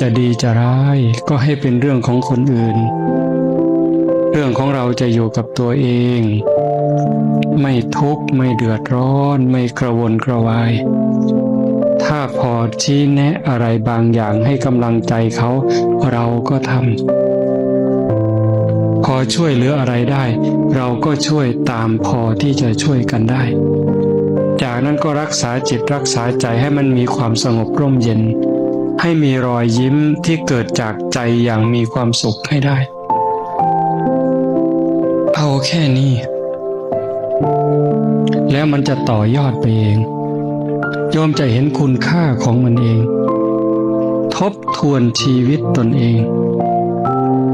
จะดีจะร้ายก็ให้เป็นเรื่องของคนอื่น เรื่องของเราจะอยู่กับตัวเอง ไม่ทุกข์ไม่เดือดร้อน ไม่กระวนกระวาย ถ้าพอชี้แนะอะไรบางอย่างให้กำลังใจเขาเราก็ทำพอช่วยเหลืออะไรได้ เราก็ช่วยตามพอที่จะช่วยกันได้ จากนั้นก็รักษาจิตรักษาใจให้มันมีความสงบร่มเย็น ให้มีรอยยิ้มที่เกิดจากใจอย่างมีความสุขให้ได้ เอาแค่นี้ แล้วมันจะต่อยอดไปเองโยมจะเห็นคุณค่าของมันเอง ทบทวนชีวิตตนเอง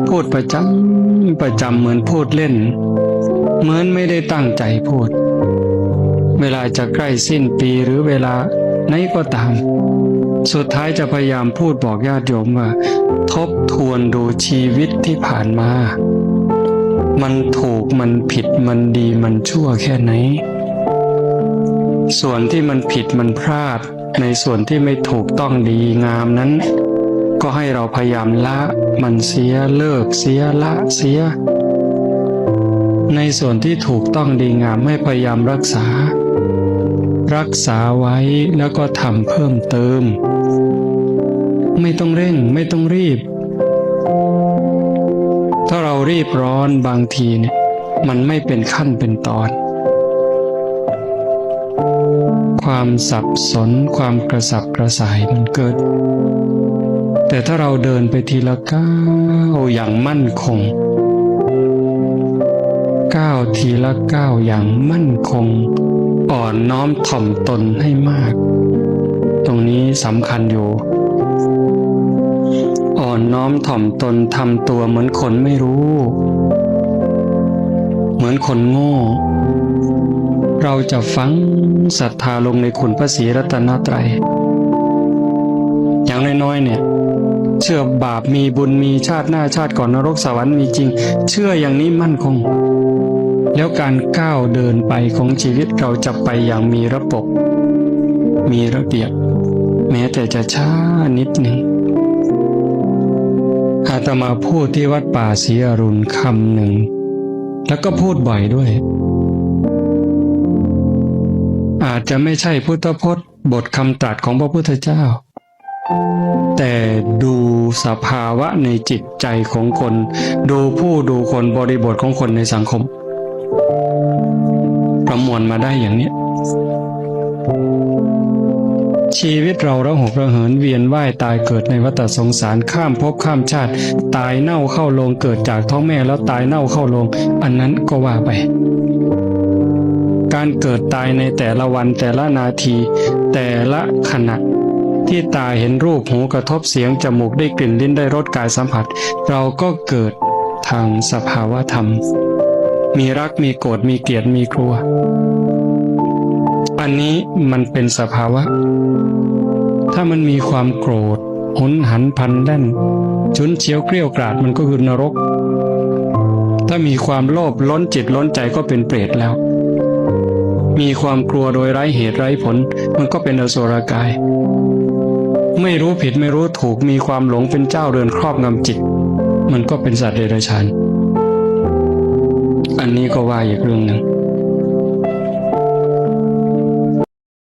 พูดประจำประจำเหมือนพูดเล่น เหมือนไม่ได้ตั้งใจพูด เวลาจะใกล้สิ้นปีหรือเวลาไหนก็ตาม สุดท้ายจะพยายามพูดบอกญาติโยมว่า ทบทวนดูชีวิตที่ผ่านมา มันถูกมันผิดมันดีมันชั่วแค่ไหน ส่วนที่มันผิดมันพลาด ในส่วนที่ไม่ถูกต้องดีงามนั้น ก็ให้เราพยายามละมันเสียเลิกเสียละเสีย ในส่วนที่ถูกต้องดีงามให้พยายามรักษา รักษาไว้แล้วก็ทำเพิ่มเติม ไม่ต้องเร่งไม่ต้องรีบ ถ้าเรารีบร้อนบางทีเนี่ยมันไม่เป็นขั้นเป็นตอน ความสับสนความกระสับกระส่ายมันเกิด แต่ถ้าเราเดินไปทีละก้าวอย่างมั่นคงก้าวทีละก้าวอย่างมั่นคง อ่อนน้อมถ่อมตนให้มาก ตรงนี้สำคัญอยู่ อ่อนน้อมถ่อมตนทำตัวเหมือนคนไม่รู้ เหมือนคนโง่ เราจะฝังศรัทธาลงในคุณพระศรีรัตนตรัย อย่างน้อยๆเนี่ยเชื่อบาปมีบุญมีชาติหน้าชาติก่อนนรกสวรรค์มีจริง เชื่ออย่างนี้มั่นคง แล้วการก้าวเดินไปของชีวิตเราจะไปอย่างมีระบบ มีระเบียบ แม้แต่จะช้านิดหนึ่งอาตมาพูดที่วัดป่าศรีอรุณคำหนึ่ง แล้วก็พูดบ่อยด้วย อาจจะไม่ใช่พุทธพจน์ บทคำตรัสของพระพุทธเจ้า แต่ดูสภาวะในจิตใจของคน ดูผู้ดูคนบริบทของคนในสังคม ประมวลมาได้อย่างเนี้ยชีวิตเราระหกระเหินเวียนว่ายตายเกิดในวัฏสงสารข้ามภพข้ามชาติ ตายเน่าเข้าลงเกิดจากท้องแม่แล้วตายเน่าเข้าลง อันนั้นก็ว่าไป การเกิดตายในแต่ละวันแต่ละนาที แต่ละขณะ ที่ตาเห็นรูปหูกระทบเสียงจมูกได้กลิ่นลิ้นได้รสกายสัมผัส เราก็เกิดทางสภาวะธรรม มีรักมีโกรธมีเกลียดมีกลัว อันนี้มันเป็นสภาวะ ถ้ามันมีความโกรธหุนหันพันแล่น ชุนเฉียวเกลี้ยวกราดมันก็คือนรก ถ้ามีความโลภล้นจิตล้นใจก็เป็นเปรตแล้ว มีความกลัวโดยไร้เหตุไร้ผล มันก็เป็นอสุรกาย ไม่รู้ผิดไม่รู้ถูกมีความหลงเป็นเจ้าเรือนครอบงำจิต มันก็เป็นสัตว์เดรัจฉาน อันนี้ก็ว่าอีกเรื่องหนึ่ง